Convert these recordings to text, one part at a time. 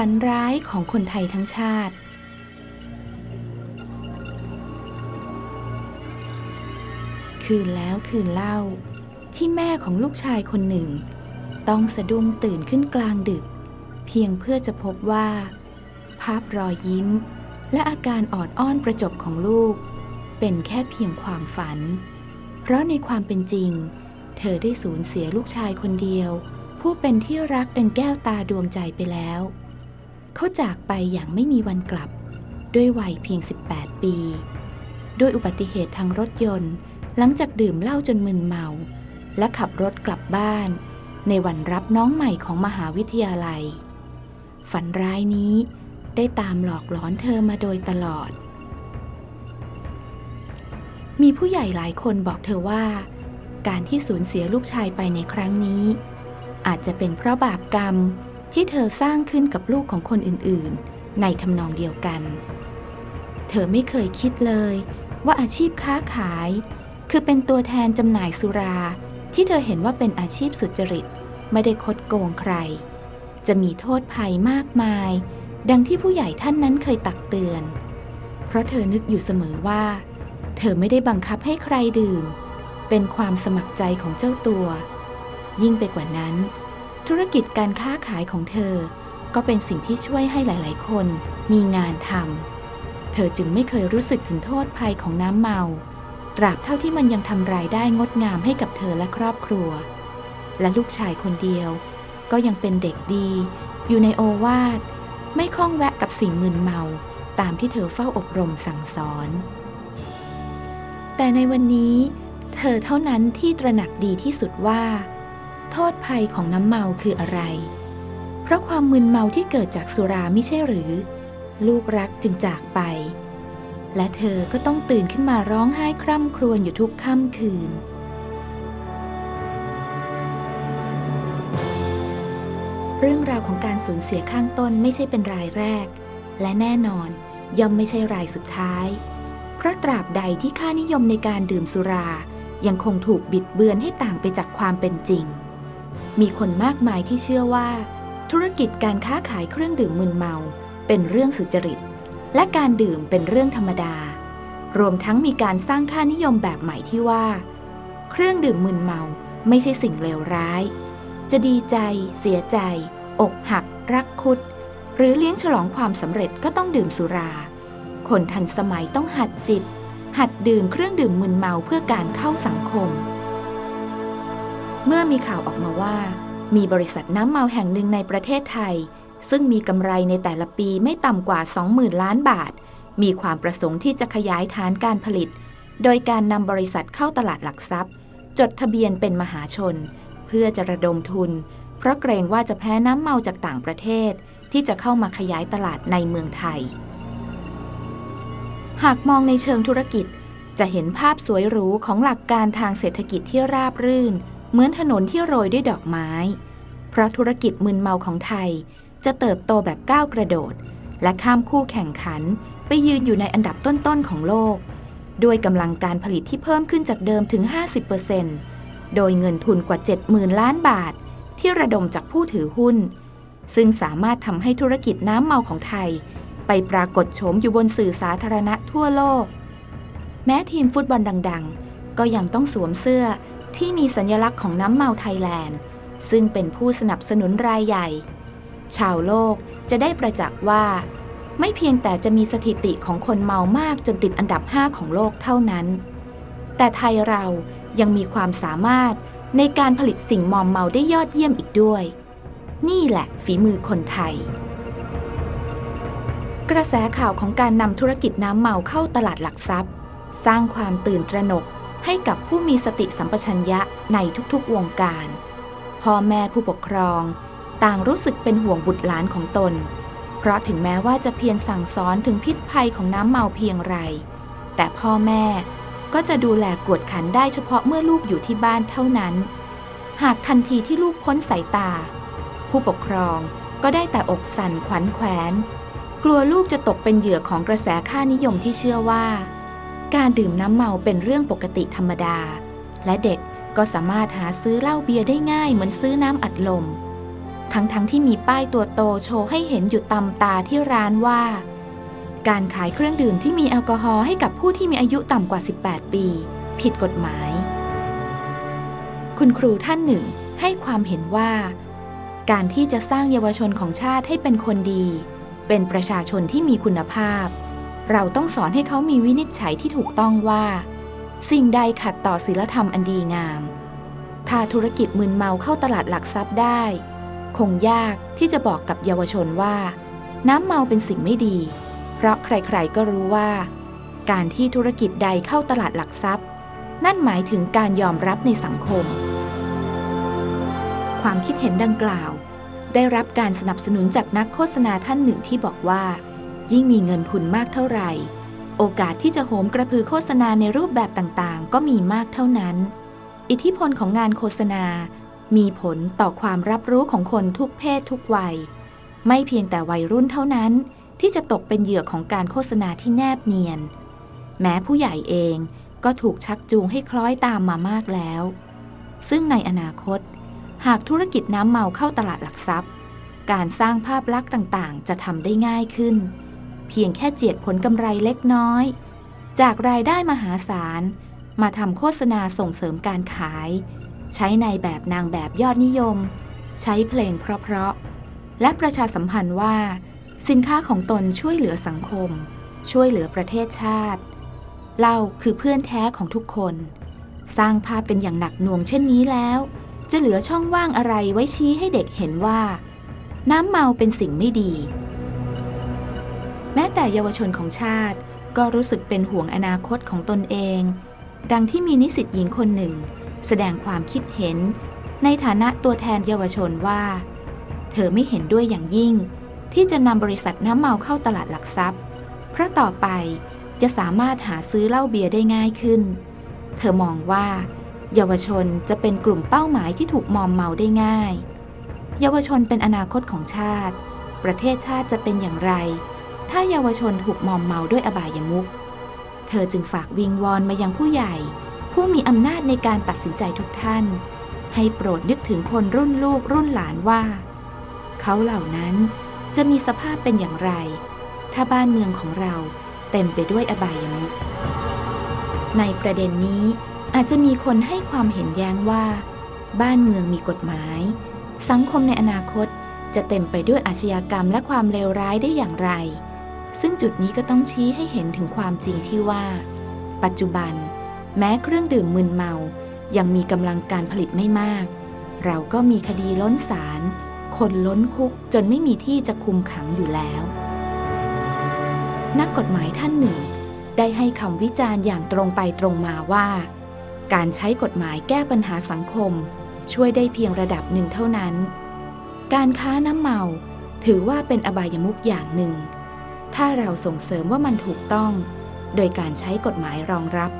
ฝันร้ายของคนไทยทั้งชาติ คืนแล้วคืนเล่า ที่แม่ของลูกชายคนหนึ่ง ต้องสะดุ้งตื่นขึ้นกลางดึก เพียงเพื่อจะพบว่า ภาพรอยยิ้ม และอาการออดอ้อนประจบของลูก เป็นแค่เพียงความฝัน เพราะในความเป็นจริง เธอได้สูญเสียลูกชายคนเดียวผู้เป็นที่รักดังแก้วตาดวงใจไปแล้ว เขาจากไปอย่างไม่มีวันกลับ ด้วยวัยเพียง 18 ปี ด้วยอุบัติเหตุทางรถยนต์ หลังจากดื่มเหล้าจนมึนเมา และขับรถกลับบ้าน ในวันรับน้องใหม่ของมหาวิทยาลัย ฝันร้ายนี้ได้ตามหลอกหลอนเธอมาโดยตลอด มีผู้ใหญ่หลายคนบอกเธอว่า การที่สูญเสียลูกชายไปในครั้งนี้ อาจจะเป็นเพราะบาปกรรม ที่เธอสร้างขึ้นกับลูกของคนอื่นๆ ในทำนองเดียวกัน เธอไม่เคยคิดเลยว่าอาชีพค้าขาย คือเป็นตัวแทนจำหน่ายสุรา ที่เธอเห็นว่าเป็นอาชีพสุจริต ไม่ได้คดโกงใคร จะมีโทษภัยมากมาย ดังที่ผู้ใหญ่ท่านนั้นเคยตักเตือน เพราะเธอนึกอยู่เสมอว่า เธอไม่ได้บังคับให้ใครดื่ม เป็นความสมัครใจของเจ้าตัว ยิ่งไปกว่านั้น ธุรกิจการค้าขายของเธอ ก็เป็นสิ่งที่ช่วยให้หลาย ๆ คนมีงานทำเธอจึงไม่เคยรู้สึกถึงโทษภัยของน้ำเมา ตราบเท่าที่มันยังทำรายได้งดงามให้กับเธอและครอบครัว และลูกชายคนเดียว ก็ยังเป็นเด็กดี อยู่ในโอวาทไม่คล้องแวะกับสิ่งมึนเมาตามที่เธอเฝ้าอบรมสั่งสอน แต่ในวันนี้ เธอเท่านั้นที่ตระหนักดีที่สุดว่า โทษภัยของน้ำเมาคืออะไร เพราะความมึนเมาที่เกิดจากสุราไม่ใช่หรือ ลูกรักจึงจากไป และเธอก็ต้องตื่นขึ้นมาร้องไห้คร่ำครวญอยู่ทุกค่ำคืน เรื่องราวของการสูญเสียข้างต้นไม่ใช่เป็นรายแรก และแน่นอนย่อมไม่ใช่รายสุดท้าย เพราะตราบใดที่ค่านิยมในการดื่มสุรา ยังคงถูกบิดเบือนให้ต่างไปจากความเป็นจริง มีคนมากมายที่เชื่อว่า ธุรกิจการค้าขายเครื่องดื่มมึนเมา เป็นเรื่องสุจริต และการดื่มเป็นเรื่องธรรมดา รวมทั้งมีการสร้างค่านิยมแบบใหม่ที่ว่า เครื่องดื่มมึนเมาไม่ใช่สิ่งเลวร้าย จะดีใจ เสียใจ อกหัก รักคุด หรือเลี้ยงฉลองความสำเร็จก็ต้องดื่มสุรา คนทันสมัยต้องหัดจิบหัดดื่มเครื่องดื่มมึนเมาเพื่อการเข้าสังคม เมื่อมีข่าวออกมาว่า มีบริษัทน้ำเมาแห่งหนึ่งในประเทศไทย ซึ่งมีกำไรในแต่ละปีไม่ต่ำกว่า 20,000 ล้านบาท มีความประสงค์ที่จะขยายฐานการผลิต โดยการนำบริษัทเข้าตลาดหลักทรัพย์ จดทะเบียนเป็นมหาชน เพื่อจะระดมทุน เพราะเกรงว่าจะแพ้น้ำเมาจากต่างประเทศ ที่จะเข้ามาขยายตลาดในเมืองไทย หากมองในเชิงธุรกิจจะเห็นภาพสวยหรูของหลักการทางเศรษฐกิจที่ราบรื่น เหมือนถนนที่โรยด้วยดอกไม้ เพราะธุรกิจมึนเมาของไทย จะเติบโตแบบก้าวกระโดด และข้ามคู่แข่งขันไปยืนอยู่ในอันดับต้นๆของโลก ด้วยกำลังการผลิตที่เพิ่มขึ้นจากเดิมถึง 50%โดยเงินทุนกว่า 70,000 ล้านบาท ที่ระดมจากผู้ถือหุ้น ซึ่งสามารถทำให้ธุรกิจน้ำเมาของไทย ไปปรากฏโฉมอยู่บนสื่อสาธารณะทั่วโลก แม้ทีมฟุตบอลดัง ๆ ก็ยังต้องสวมเสื้อ ที่มีสัญลักษณ์ของน้ำเมาไทยแลนด์ ซึ่งเป็นผู้สนับสนุนรายใหญ่ ชาวโลกจะได้ประจักษ์ว่า ไม่เพียงแต่จะมีสถิติของคนเมามากจนติดอันดับ 5 ของโลกเท่านั้น แต่ไทยเรายังมีความสามารถในการผลิตสิ่งมอมเมาได้ยอดเยี่ยมอีกด้วย นี่แหละฝีมือคนไทย กระแสข่าวของการนำธุรกิจน้ำเมาเข้าตลาดหลักทรัพย์ สร้างความตื่นตระหนก ให้กับผู้มีสติสัมปชัญญะในทุกๆวงการ พ่อแม่ผู้ปกครอง ต่างรู้สึกเป็นห่วงบุตรหลานของตน เพราะถึงแม้ว่าจะเพียรสั่งสอนถึงพิษภัยของน้ำเมาเพียงไร แต่พ่อแม่ก็จะดูแลกวดขันได้เฉพาะเมื่อลูกอยู่ที่บ้านเท่านั้น หากทันทีที่ลูกพ้นสายตา ผู้ปกครองก็ได้แต่อกสั่นขวัญแขวน กลัวลูกจะตกเป็นเหยื่อของกระแสค่านิยมที่เชื่อว่า การดื่มน้ำเมาเป็นเรื่องปกติธรรมดา และเด็กก็สามารถหาซื้อเหล้าเบียร์ได้ง่ายเหมือนซื้อน้ำอัดลม ทั้งๆทที่มีป้ายตัวโตโชว์ให้เห็นอยู่ตำตาที่ร้านว่า การขายเครื่องดื่มที่มีแอลกอฮอล์ให้กับผู้ที่มีอายุต่ำกว่า 18 ปี ผิดกฎหมาย คุณครูท่านหนึ่งให้ความเห็นว่า การที่จะสร้างเยาวชนของชาติให้เป็นคนดี เป็นประชาชนที่มีคุณภาพ เราต้องสอนให้เขามีวินิจฉัยที่ถูกต้องว่า สิ่งใดขัดต่อศีลธรรมอันดีงาม ถ้าธุรกิจมึนเมาเข้าตลาดหลักทรัพย์ได้ คงยากที่จะบอกกับเยาวชนว่า น้ำเมาเป็นสิ่งไม่ดี เพราะใครๆก็รู้ว่า การที่ธุรกิจใดเข้าตลาดหลักทรัพย์ นั่นหมายถึงการยอมรับในสังคม ความคิดเห็นดังกล่าว ได้รับการสนับสนุนจากนักโฆษณาท่านหนึ่งที่บอกว่า ยิ่งมีเงินทุนมากเท่าไหร่ โอกาสที่จะโหมกระพือโฆษณาในรูปแบบต่างๆ ก็มีมากเท่านั้น อิทธิพลของงานโฆษณา มีผลต่อความรับรู้ของคนทุกเพศทุกวัย ไม่เพียงแต่วัยรุ่นเท่านั้น ที่จะตกเป็นเหยื่อของการโฆษณาที่แนบเนียน แม้ผู้ใหญ่เองก็ถูกชักจูงให้คล้อยตามมามากแล้ว ซึ่งในอนาคต หากธุรกิจน้ำเมาเข้าตลาดหลักทรัพย์ การสร้างภาพลักษณ์ต่างๆ จะทำได้ง่ายขึ้น เพียงแค่เจียดผลกำไรเล็กน้อย จากรายได้มหาศาล มาทำโฆษณาส่งเสริมการขาย ใช้ในแบบนางแบบยอดนิยม ใช้เพลงเพราะๆและประชาสัมพันธ์ว่า สินค้าของตนช่วยเหลือสังคม ช่วยเหลือประเทศชาติเล่าคือเพื่อนแท้ของทุกคน สร้างภาพกันอย่างหนักหน่วงเช่นนี้แล้ว จะเหลือช่องว่างอะไรไว้ชี้ให้เด็กเห็นว่า น้ำเมาเป็นสิ่งไม่ดี แต่เยาวชนของชาติก็รู้สึกเป็นห่วงอนาคตของตนเอง ดังที่มีนิสิตหญิงคนหนึ่ง แสดงความคิดเห็น ในฐานะตัวแทนเยาวชนว่า เธอไม่เห็นด้วยอย่างยิ่ง ที่จะนำบริษัทน้ำเมาเข้าตลาดหลักทรัพย์ เพราะต่อไปจะสามารถหาซื้อเหล้าเบียร์ได้ง่ายขึ้น เธอมองว่า เยาวชนจะเป็นกลุ่มเป้าหมายที่ถูกมอมเมาได้ง่าย เยาวชนเป็นอนาคตของชาติ ประเทศชาติจะเป็นอย่างไร ถ้าเยาวชนถูกมอมเมาด้วยอบายมุขเธอจึงฝากวิงวอนมายังผู้ใหญ่ ผู้มีอำนาจในการตัดสินใจทุกท่าน ให้โปรดนึกถึงคนรุ่นลูกรุ่นหลานว่า เขาเหล่านั้นจะมีสภาพเป็นอย่างไร ถ้าบ้านเมืองของเราเต็มไปด้วยอบายมุขในประเด็นนี้อาจจะมีคนให้ความเห็นแย้งว่า บ้านเมืองมีกฎหมาย สังคมในอนาคตจะเต็มไปด้วยอาชญากรรมและความเลวร้ายได้อย่างไร ซึ่งจุดนี้ก็ต้องชี้ให้เห็นถึงความจริงที่ว่า ปัจจุบัน แม้เครื่องดื่มมึนเมา ยังมีกำลังการผลิตไม่มาก เราก็มีคดีล้นศาลคนล้นคุกจนไม่มีที่จะคุมขังอยู่แล้ว นักกฎหมายท่านหนึ่ง ได้ให้คำวิจารณ์อย่างตรงไปตรงมาว่า การใช้กฎหมายแก้ปัญหาสังคม ช่วยได้เพียงระดับหนึ่งเท่านั้น การค้าน้ำเมาถือว่าเป็นอบายมุขอย่างหนึ่ง ถ้าเราส่งเสริมว่ามันถูกต้อง โดยการใช้กฎหมายรองรับ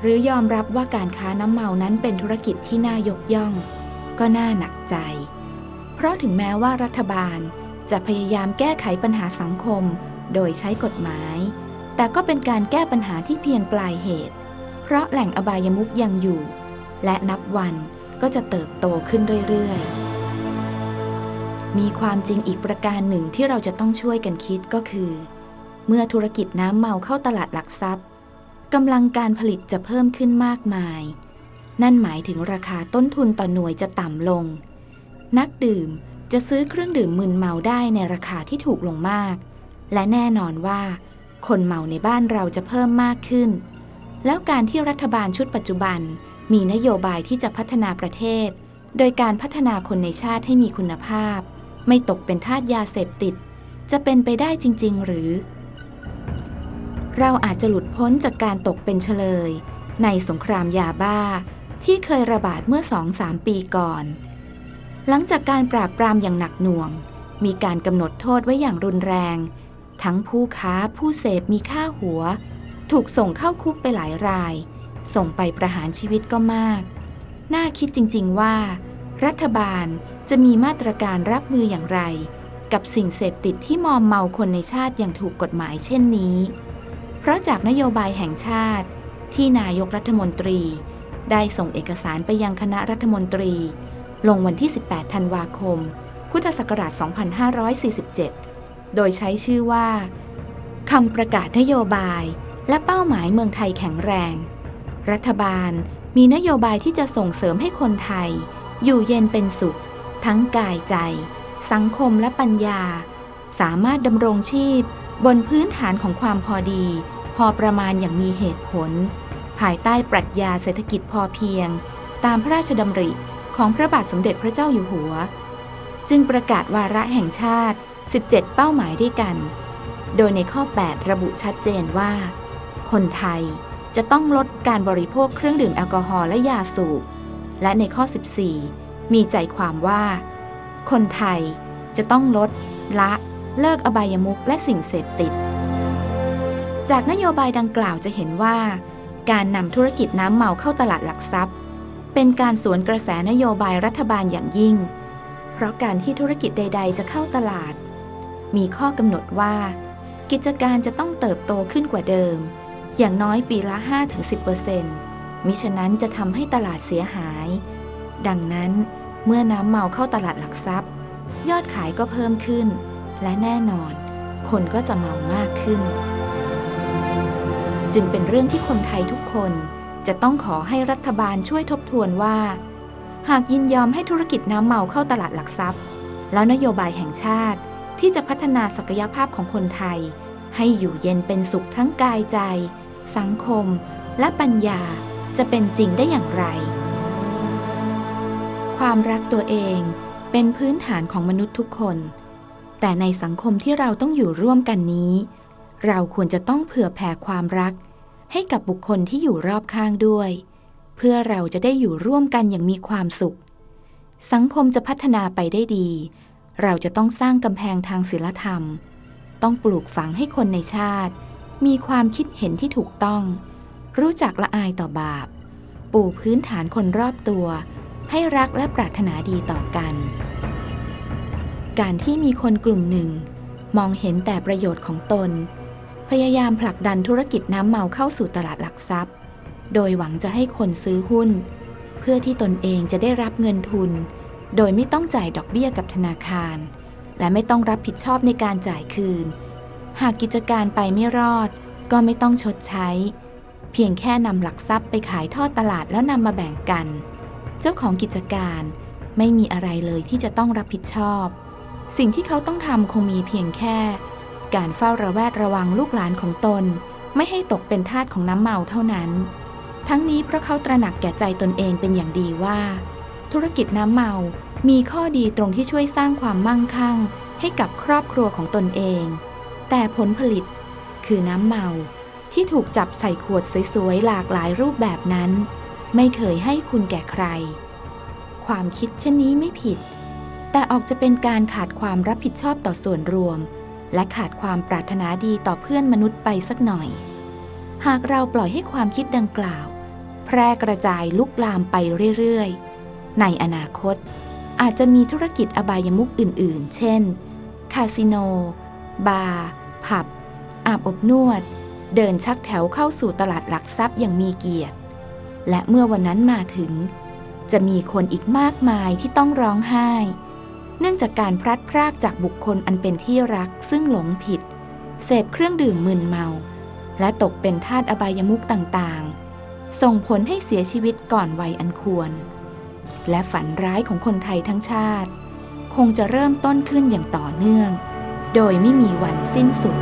หรือยอมรับว่าการค้าน้ำเมานั้นเป็นธุรกิจที่น่ายกย่อง ก็น่าหนักใจ เพราะถึงแม้ว่ารัฐบาลจะพยายามแก้ไขปัญหาสังคม โดยใช้กฎหมาย แต่ก็เป็นการแก้ปัญหาที่เพียงปลายเหตุ เพราะแหล่งอบายมุขยังอยู่ และนับวันก็จะเติบโตขึ้นเรื่อยๆ มีความจริงอีกประการหนึ่งที่เราจะต้องช่วยกันคิดก็คือ เมื่อธุรกิจน้ำเมาเข้าตลาดหลักทรัพย์กำลังการผลิตจะเพิ่มขึ้นมากมาย นั่นหมายถึงราคาต้นทุนต่อหน่วยจะต่ำลง นักดื่มจะซื้อเครื่องดื่มมึนเมาได้ในราคาที่ถูกลงมาก และแน่นอนว่า คนเมาในบ้านเราจะเพิ่มมากขึ้น แล้วการที่รัฐบาลชุดปัจจุบัน มีนโยบายที่จะพัฒนาประเทศ โดยการพัฒนาคนในชาติให้มีคุณภาพ ไม่ตกเป็นทาสยาเสพติด จะเป็นไปได้จริง ๆ หรือ เราอาจจะหลุดพ้นจากการตกเป็นเฉลย ในสงครามยาบ้าที่เคยระบาดเมื่อสองสามปีก่อน หลังจากการปราบปรามอย่างหนักหน่วง มีการกำหนดโทษไว้อย่างรุนแรง ทั้งผู้ค้าผู้เสพมีค่าหัว ถูกส่งเข้าคุกไปหลายราย ส่งไปประหารชีวิตก็มาก น่าคิดจริง ๆ ว่า รัฐบาลจะมีมาตรการรับมืออย่างไร กับสิ่งเสพติดที่มอมเมาคนในชาติอย่างถูกกฎหมายเช่นนี้ เพราะจากนโยบายแห่งชาติ ที่นายกรัฐมนตรี ได้ส่งเอกสารไปยังคณะรัฐมนตรี ลงวันที่ 18 ธันวาคม พุทธศักราช 2547 โดยใช้ชื่อว่าคำประกาศนโยบายและเป้าหมายเมืองไทยแข็งแรง รัฐบาลมีนโยบายที่จะส่งเสริมให้คนไทย อยู่เย็นเป็นสุข ทั้งกายใจ สังคมและปัญญา สามารถดำรงชีพ บนพื้นฐานของความพอดี พอประมาณอย่างมีเหตุผล ภายใต้ปรัชญาเศรษฐกิจพอเพียง ตามพระราชดำริของพระบาทสมเด็จพระเจ้าอยู่หัว จึงประกาศวาระแห่งชาติ 17 เป้าหมายด้วยกัน โดยในข้อ 8 ระบุชัดเจนว่า คนไทยจะต้องลดการบริโภคเครื่องดื่มแอลกอฮอล์และยาสูบ และในข้อ 14 มีใจความว่า คนไทยจะต้องลด ละเลิกอบายมุขและสิ่งเสพติด จากนโยบายดังกล่าวจะเห็นว่า การนำธุรกิจน้ำเมาเข้าตลาดหลักทรัพย์ เป็นการสวนกระแสนโยบายรัฐบาลอย่างยิ่ง เพราะการที่ธุรกิจใด ๆ จะเข้าตลาด มีข้อกำหนดว่า กิจการจะต้องเติบโตขึ้นกว่าเดิม อย่างน้อยปีละ 5-10% มิฉะนั้นจะทำให้ตลาดเสียหาย ดังนั้นเมื่อน้ำเมาเข้าตลาดหลักทรัพย์ ยอดขายก็เพิ่มขึ้น และแน่นอน คนก็จะเมามากขึ้น จึงเป็นเรื่องที่คนไทยทุกคนจะต้องขอให้รัฐบาลช่วยทบทวนว่า หากยินยอมให้ธุรกิจน้ำเมาเข้าตลาดหลักทรัพย์ แล้วนโยบายแห่งชาติที่จะพัฒนาศักยภาพของคนไทย ให้อยู่เย็นเป็นสุขทั้งกายใจ สังคม และปัญญา จะเป็นจริงได้อย่างไร ความรักตัวเองเป็นพื้นฐานของมนุษย์ทุกคน แต่ในสังคมที่เราต้องอยู่ร่วมกันนี้ เราควรจะต้องเผื่อแผ่ความรัก ให้กับบุคคลที่อยู่รอบข้างด้วย เพื่อเราจะได้อยู่ร่วมกันอย่างมีความสุข สังคมจะพัฒนาไปได้ดี เราจะต้องสร้างกำแพงทางศีลธรรม ต้องปลูกฝังให้คนในชาติ มีความคิดเห็นที่ถูกต้อง รู้จักละอายต่อบาป ปูพื้นฐานคนรอบตัว ให้รักและปรารถนาดีต่อกัน การที่มีคนกลุ่มหนึ่ง มองเห็นแต่ประโยชน์ของตน พยายามผลักดันธุรกิจน้ำเมาเข้าสู่ตลาดหลักทรัพย์ โดยหวังจะให้คนซื้อหุ้น เพื่อที่ตนเองจะได้รับเงินทุน โดยไม่ต้องจ่ายดอกเบี้ยกับธนาคาร และไม่ต้องรับผิดชอบในการจ่ายคืน หากกิจการไปไม่รอด ก็ไม่ต้องชดใช้ เพียงแค่นำหลักทรัพย์ไปขายทอดตลาดแล้วนำมาแบ่งกัน เจ้าของกิจการไม่มีอะไรเลยที่จะต้องรับผิดชอบ สิ่งที่เขาต้องทำคงมีเพียงแค่ การเฝ้าระแวดระวังลูกหลานของตน ไม่ให้ตกเป็นทาสของน้ำเมาเท่านั้น ทั้งนี้เพราะเขาตระหนักแก่ใจตนเองเป็นอย่างดีว่า ธุรกิจน้ำเมามีข้อดีตรงที่ช่วยสร้างความมั่งคั่ง ให้กับครอบครัวของตนเอง แต่ผลผลิตคือน้ำเมา ที่ถูกจับใส่ขวดสวยๆ หลากหลายรูปแบบนั้น ไม่เคยให้คุณแก่ใคร ความคิดเช่นนี้ไม่ผิด แต่ออกจะเป็นการขาดความรับผิดชอบต่อส่วนรวม และขาดความปรารถนาดีต่อเพื่อนมนุษย์ไปสักหน่อย หากเราปล่อยให้ความคิดดังกล่าว แพร่กระจายลุกลามไปเรื่อยๆ ในอนาคต อาจจะมีธุรกิจอบายมุขอื่น ๆ เช่น คาสิโน บาร์ ผับ อาบอบนวด เดินชักแถวเข้าสู่ตลาดหลักทรัพย์อย่างมีเกียรติ และเมื่อวันนั้นมาถึง จะมีคนอีกมากมายที่ต้องร้องไห้ เนื่องจากการพลัดพรากจากบุคคลอันเป็นที่รักซึ่งหลงผิด เสพเครื่องดื่มมึนเมา และตกเป็นทาสอบายมุขต่างๆ ส่งผลให้เสียชีวิตก่อนวัยอันควร และฝันร้ายของคนไทยทั้งชาติ คงจะเริ่มต้นขึ้นอย่างต่อเนื่อง โดยไม่มีวันสิ้นสุด